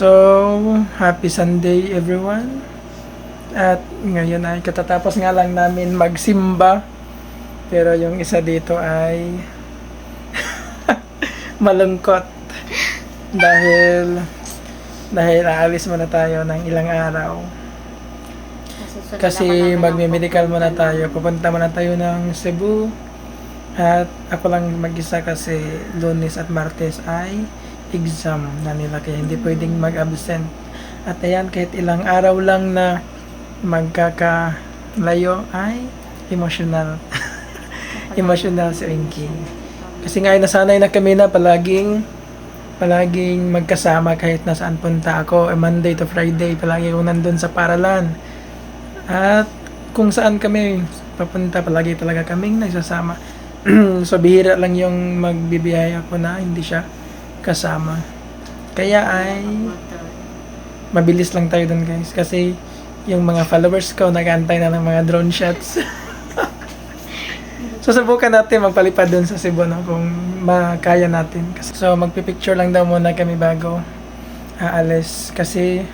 So, happy Sunday everyone. At ngayon ay katatapos nga lang namin magsimba. Pero yung isa dito ay malungkot. Dahil dahil aalis muna tayo ng ilang araw. Kasi magme-medical muna tayo. Pupunta muna tayo ng Cebu. At ako lang mag-isa kasi lunes at martes ay exam na nila kaya hindi pwedeng mag-absent. At ayan, kahit ilang araw lang na magkakalayo ay emotional. emotional si Rinky. Kasi nga ay nasanay na kami na palaging palaging magkasama kahit nasaan punta ako eh, Monday to Friday palagi akong nandun sa paralan at kung saan kami papunta palagi talaga kaming nagsasama so bihira lang yung magbibiyaya ako na hindi siya kasama kaya ay mabilis lang tayo dun guys kasi yung mga followers ko nagantay na ng mga drone shots susubukan natin magpalipad dun sa Cebu no, kung makaya natin. So magpipicture lang daw muna kami bago aalis kasi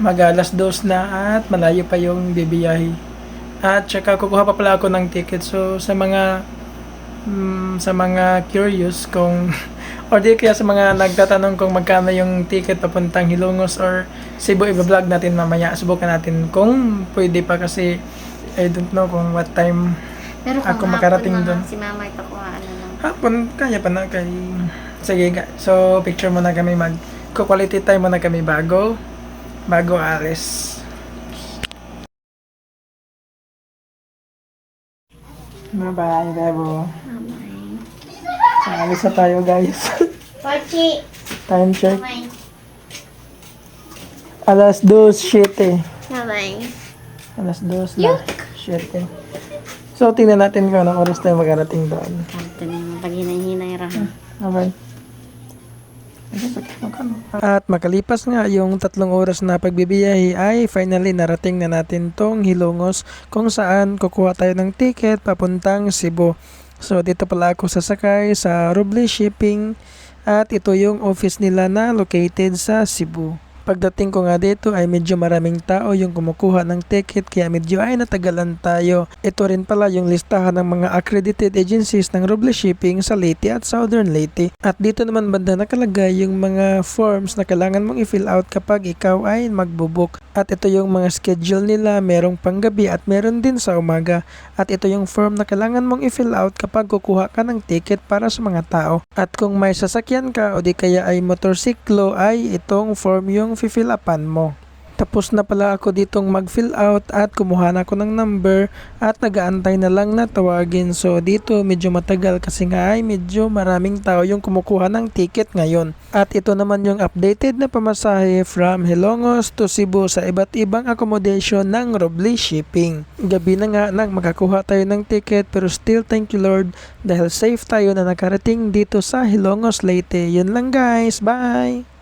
mag alas dos na at malayo pa yung bibiyahe. At saka kukuha pa pala ako ng ticket. So sa mga mm, sa mga curious kung or di kaya sa mga nagtatanong kung magkano yung ticket papuntang Hilongos or Cebu i-vlog natin mamaya. Subukan natin kung pwede pa kasi I don't know kung what time Pero kung Ako makarating dun. Si mama ipakuha ano lang. Hapon, kaya pa na kay... Sige, so picture muna kami mag... Quality time muna kami bago bago alis. Bye-bye, Bebo. So, alis na tayo, guys. Pachi! Time check. Mamay. Alas 2.7. Mamay. Alas 2 na. 7. So, tingnan natin kung anong oras tayo magarating doon. Ito na yung pag hinay-hinay rahan. Okay. At makalipas nga yung tatlong oras na pagbibiyahe ay finally narating na natin tong Hilongos kung saan kukuha tayo ng ticket papuntang Cebu. So dito pala ako sasakay sa Roble Shipping at ito yung office nila na located sa Cebu. Pagdating ko nga dito ay medyo maraming tao yung kumukuha ng ticket kaya medyo ay natagalan tayo. Ito rin pala yung listahan ng mga accredited agencies ng Roble Shipping sa Leyte at Southern Leyte. At dito naman banda nakalagay yung mga forms na kailangan mong i-fill out kapag ikaw ay magbubook. At ito yung mga schedule nila, merong panggabi at meron din sa umaga. At ito yung form na kailangan mong i-fill out kapag kukuha ka ng ticket para sa mga tao. At kung may sasakyan ka o di kaya ay motorsiklo ay itong form yung fill upan mo. Tapos na pala ako ditong mag-fill out at kumuha na ako ng number at nagaantay na lang na tawagin. So dito medyo matagal kasi nga ay medyo maraming tao yung kumukuha ng ticket ngayon. At ito naman yung updated na pamasahe from Hilongos to Cebu sa iba't ibang accommodation ng Roble Shipping. Gabi na nga nang makakuha tayo ng ticket pero still thank you Lord dahil safe tayo na nakarating dito sa Hilongos Leyte. Yun lang guys. Bye!